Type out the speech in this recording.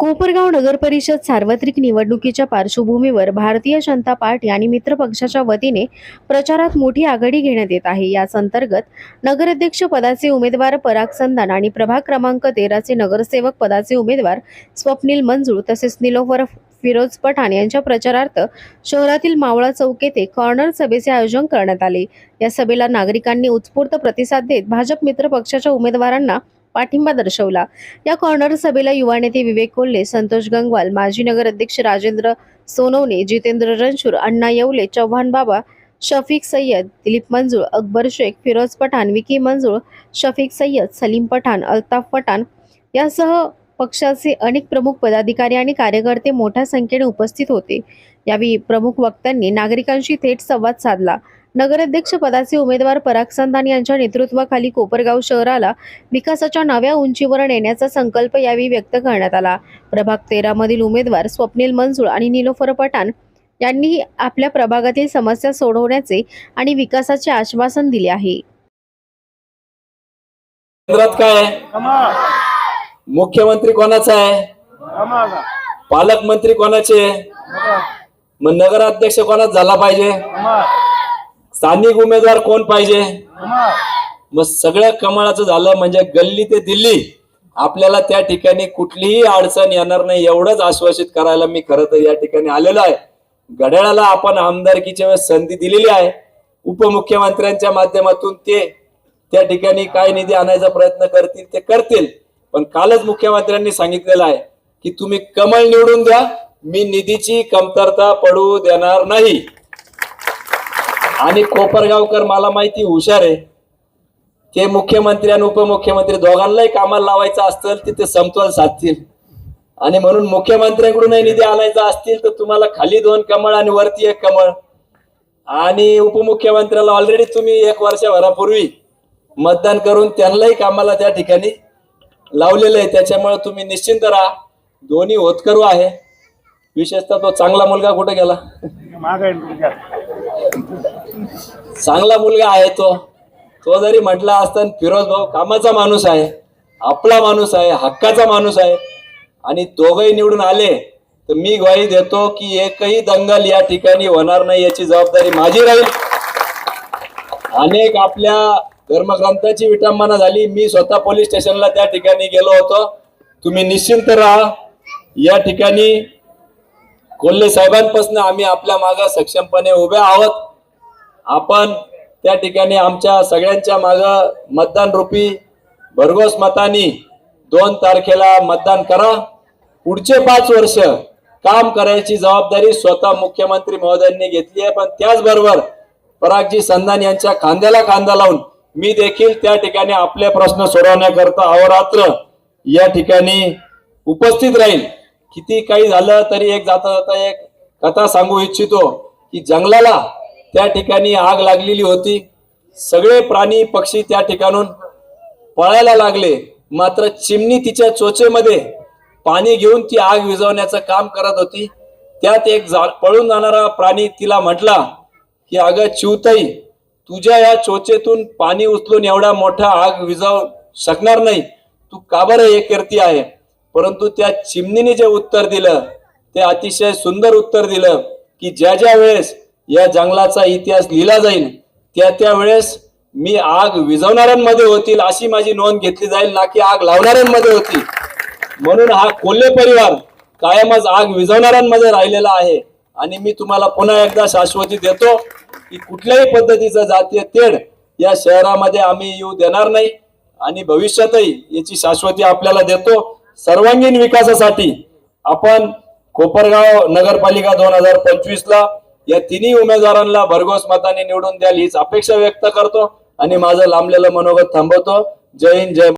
कोपरगाव नगर परिषद सार्वत्रिक निवडणुकीच्या पार्श्वभूमीवर भारतीय जनता पार्टी आणि मित्र पक्षाच्या वतीने प्रचारात मोठी आघाडी घेण्यात येत आहे. याच अंतर्गत नगराध्यक्ष पदाचे उमेदवार पराग संधान आणि प्रभाग क्रमांक तेराचे नगरसेवक पदाचे उमेदवार स्वप्नील मंजूळ तसेच निलोफर फिरोज पठाण यांच्या प्रचारार्थ शहरातील मावळा चौक येथे कॉर्नर सभेचे आयोजन करण्यात आले. या सभेला नागरिकांनी उत्स्फूर्त प्रतिसाद देत भाजप मित्र पक्षाच्या उमेदवारांना पाठिंबा दर्शवला. या कॉर्नर सभेला युवा नेते विवेक कोल्हे संतोष गंगवाल माजी नगर अध्यक्ष राजेंद्र सोनवणे जितेंद्र रणशूर अण्णा येवले चव्हाण बाबा शफीक सय्यद दिलीप मंजूळ अकबर शेख फिरोज पठाण विकी मंजूळ शफीक सय्यद सलीम पठाण अल्ताफ पठाण यासह पक्षाचे अनेक प्रमुख पदाधिकारी आणि कार्यकर्ते मोठ्या संख्येने उपस्थित होते. यावेळी प्रमुख वक्त्यांनी नागरिकांशी थेट संवाद साधला. नगराध्यक्ष पदाचे उमेदवार पराग संधान यांच्या नेतृत्वाखाली कोपरगाव शहराला विकासाच्या नव्या उंचीवर नेण्याचा संकल्प यावेळी व्यक्त करण्यात आला. प्रभाग तेरा मधील उमेदवार स्वप्नील मंजूळ आणि निलोफर पठाण यांनी आपल्या प्रभागातील समस्या सोडवण्याचे आणि विकासाचे आश्वासन दिले आहे केंद्रात काय आहे कमाल मुख्यमंत्री कोणाचा आहे? पालकमंत्री कोणाचे? आहे? मग नगराध्यक्ष कोणाच झाला पाहिजे? स्थानिक उमेदवार कोण पाहिजे? मग सगळ्या कमळाचं झालं म्हणजे गल्ली ते दिल्ली. आपल्याला त्या ठिकाणी कुठलीही अडचण येणार नाही एवढंच आश्वासित करायला मी खरं तर या ठिकाणी आलेलो आहे. घड्याळाला आपण आमदारकीच्या वेळेस संधी दिलेली आहे. उपमुख्यमंत्र्यांच्या माध्यमातून ते त्या ठिकाणी काय निधी आणायचा प्रयत्न करतील ते करतील. पण कालच मुख्यमंत्र्यांनी सांगितलेलं आहे की तुम्ही कमळ निवडून द्या मी निधीची कमतरता पडू देणार नाही. आणि कोपरगावकर मला माहिती हुशार आहे. ते मुख्यमंत्री आणि उपमुख्यमंत्री दोघांनाही कामाला लावायचं असतं तिथे समतोल साधतील. आणि म्हणून मुख्यमंत्र्यांकडूनही निधी आणायचा असतील तर तुम्हाला खाली दोन कमळ आणि वरती एक कमळ. आणि उपमुख्यमंत्र्याला ऑलरेडी तुम्ही एक वर्षभरापूर्वी मतदान करून त्यांनाही कामाला त्या ठिकाणी लावलेलं आहे. त्याच्यामुळे तुम्ही निश्चिंत राहा. दोन्ही होतकरू आहे. विशेषतः तो चांगला मुलगा कुठे गेला? चांगला मुलगा आहे तो. तो जरी म्हटला असता फिरोज भाऊ कामाचा माणूस आहे. आपला माणूस आहे. हक्काचा माणूस आहे. आणि दोघही निवडून आले तर मी ग्वाही देतो की एकही दंगल या ठिकाणी होणार नाही याची जबाबदारी माझी राहील. अनेक आपल्या धर्मग्रंथाची विटंबना झाली. मी स्वतः पोलीस स्टेशनला त्या ठिकाणी गेलो होतो. तुम्ही निश्चिंत राहा. या ठिकाणी कोल्हे साहेबांपासून आम्ही आपल्या मागे सक्षमपणे उभे आहोत. आपण त्या ठिकाणी आमच्या सगळ्यांच्या माग मतदान रूपी भरघोस मतानी दोन तारखेला मतदान करा. पुढचे पाच वर्ष काम करायची जबाबदारी स्वतः मुख्यमंत्री महोदयांनी घेतली आहे. पण त्याचबरोबर परागजी संधान यांच्या खांद्याला खांदा लावून मी देखील त्या ठिकाणी आपले प्रश्न सोडवण्याकरता अहोरात्र या ठिकाणी उपस्थित राहील किती काही झालं तरी एक जाता जाता एक कथा सांगू इच्छितो की जंगलाला त्या ठिकाणी आग लागलेली होती. सगळे प्राणी पक्षी त्या ठिकाणून पळायला लागले. मात्र चिमणी तिच्या चोचेमध्ये पाणी घेऊन ती आग विझवण्याचं काम करत होती. त्यात एक जा पळून जाणारा प्राणी तिला म्हटला की अगं चिवताई तुझ्या या चोचेतून पाणी उचलून एवढा मोठा आग विझवू शकणार नाही. तू का बरं हे करती आहे? परंतु त्या चिमणीने जे उत्तर दिलं ते अतिशय सुंदर उत्तर दिलं की ज्या ज्या वेळेस या जंगलाचा इतिहास लिहिला जाईल त्या त्या वेळेस मी आग विझवणाऱ्यांमध्ये होतील अशी माझी नोंद घेतली जाईल ना की आग लावणाऱ्यांमध्ये होती म्हणून हा कोल्हे परिवार कायमच आग विझवणाऱ्यांमध्ये राहिलेला आहे. आणि मी तुम्हाला पुन्हा एकदा शाश्वती देतो. की कुठल्याही पद्धतीचं जातीय तेढ या शहरामध्ये आम्ही येऊ देणार नाही आणि भविष्यातही याची शाश्वती आपल्याला देतो. सर्वांगीण विकासासाठी आपण कोपरगाव नगरपालिका दोन हजार पंचवीस ला या तिन्ही उमेदवारांना भरघोस मताने निवडून द्याल हीच अपेक्षा व्यक्त करतो आणि माझं लांबलेलं मनोगत थांबवतो. जय हिंद जय